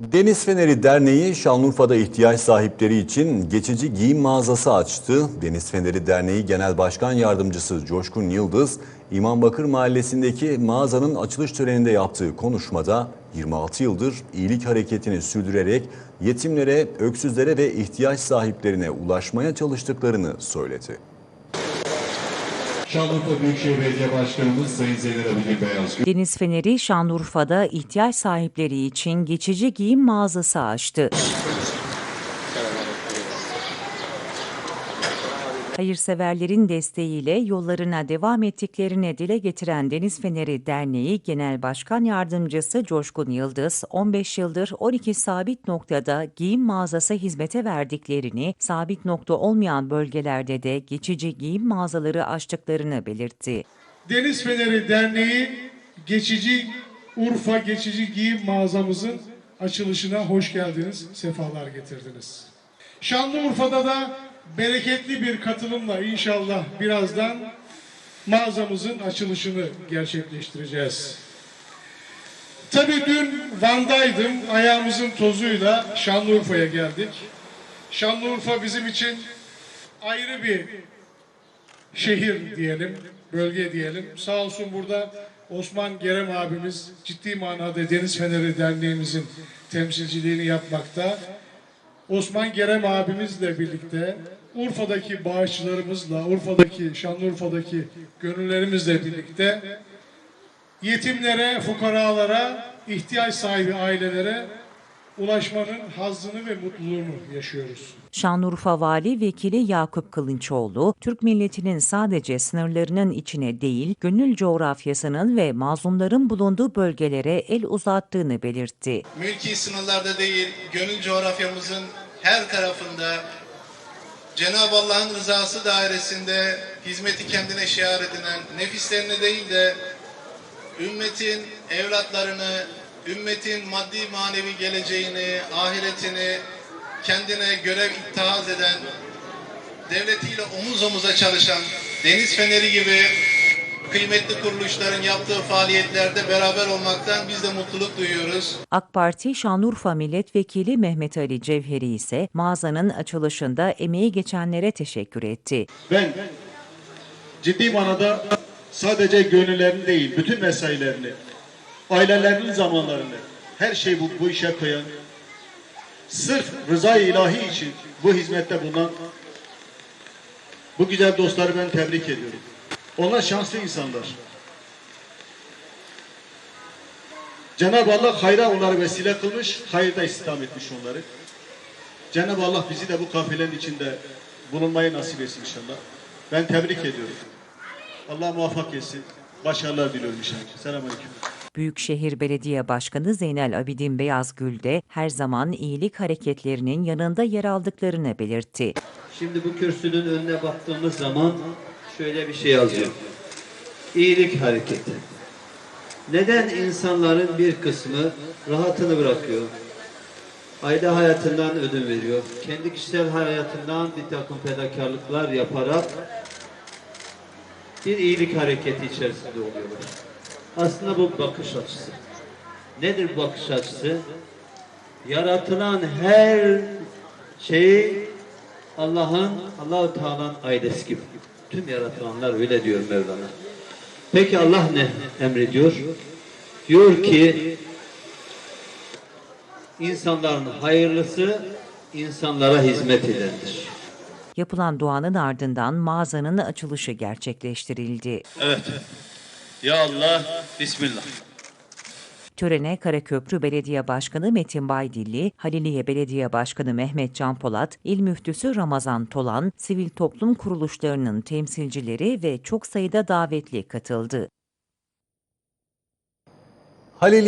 Deniz Feneri Derneği Şanlıurfa'da ihtiyaç sahipleri için geçici giyim mağazası açtı. Deniz Feneri Derneği Genel Başkan Yardımcısı Coşkun Yıldız, İmambakır Mahallesi'ndeki mağazanın açılış töreninde yaptığı konuşmada 26 yıldır iyilik hareketini sürdürerek yetimlere, öksüzlere ve ihtiyaç sahiplerine ulaşmaya çalıştıklarını söyledi. Şanlıurfa Büyükşehir Belediye Başkanımız Sayın Zeynep Abidin Beyazgül. Deniz Feneri Şanlıurfa'da ihtiyaç sahipleri için geçici giyim mağazası açtı. Hayırseverlerin desteğiyle yollarına devam ettiklerini dile getiren Deniz Feneri Derneği Genel Başkan Yardımcısı Coşkun Yıldız, 15 yıldır 12 sabit noktada giyim mağazası hizmete verdiklerini, sabit nokta olmayan bölgelerde de geçici giyim mağazaları açtıklarını belirtti. Deniz Feneri Derneği geçici Urfa geçici giyim mağazamızın açılışına hoş geldiniz, sefalar getirdiniz. Şanlıurfa'da da bereketli bir katılımla inşallah birazdan mağazamızın açılışını gerçekleştireceğiz. Tabii dün Van'daydım, ayağımızın tozuyla Şanlıurfa'ya geldik. Şanlıurfa bizim için ayrı bir şehir diyelim, bölge diyelim. Sağ olsun burada Osman Gerem abimiz ciddi manada Deniz Feneri Derneğimizin temsilciliğini yapmakta. Osman Gerem abimizle birlikte Urfa'daki bağışçılarımızla, Urfa'daki, Şanlıurfa'daki gönüllerimizle birlikte yetimlere, fukaralara, ihtiyaç sahibi ailelere ulaşmanın hazzını ve mutluluğunu yaşıyoruz. Şanlıurfa Vali Vekili Yakup Kılınçoğlu, Türk milletinin sadece sınırlarının içine değil, gönül coğrafyasının ve mazlumların bulunduğu bölgelere el uzattığını belirtti. mülki sınırlarda değil, gönül coğrafyamızın her tarafında Cenab-ı Allah'ın rızası dairesinde hizmeti kendine şiar edinen, nefislerine değil de ümmetin evlatlarını, ümmetin maddi manevi geleceğini, ahiretini kendine görev ittihaz eden, devletiyle omuz omuza çalışan Deniz Feneri gibi kıymetli kuruluşların yaptığı faaliyetlerde beraber olmaktan biz de mutluluk duyuyoruz. AK Parti Şanlıurfa Milletvekili Mehmet Ali Cevheri ise mağazanın açılışında emeği geçenlere teşekkür etti. Ben ciddi manada sadece gönüllerini değil, bütün mesailerini, ailelerinin zamanlarını, her şeyi bu, bu işe koyan, sırf rıza-i ilahi için bu hizmette bulunan bu güzel dostları ben tebrik ediyorum. Onlar şanslı insanlar. Cenab-ı Allah hayra onları vesile kılmış, hayırda istihdam etmiş onları. Cenab-ı Allah bizi de bu kafilenin içinde bulunmayı nasip etsin inşallah. Ben tebrik ediyorum. Allah muvaffak etsin. Başarılar diliyorum inşallah. Selamünaleyküm. Büyükşehir Belediye Başkanı Zeynel Abidin Beyazgül de her zaman iyilik hareketlerinin yanında yer aldıklarını belirtti. Şimdi bu kürsünün önüne baktığımız zaman şöyle bir şey yazıyor. İyilik hareketi. Neden insanların bir kısmı rahatını bırakıyor? Aile hayatından ödün veriyor. Kendi kişisel hayatından bir takım fedakarlıklar yaparak bir iyilik hareketi içerisinde oluyorlar. Aslında bu bakış açısı. Nedir bu bakış açısı? Yaratılan her şeyi Allah'ın, Allahu Teala'nın ailesi gibi. Tüm yaratılanlar öyle diyor Mevlana. Peki Allah ne emrediyor? Diyor ki insanların hayırlısı insanlara hizmet edendir. Yapılan duanın ardından mağazanın açılışı gerçekleştirildi. Evet. Ya Allah, Bismillah. Törene Karaköprü Belediye Başkanı Metin Baydilli, Haliliye Belediye Başkanı Mehmet Can Polat, İl Müftüsü Ramazan Tolan, sivil toplum kuruluşlarının temsilcileri ve çok sayıda davetli katıldı. Halil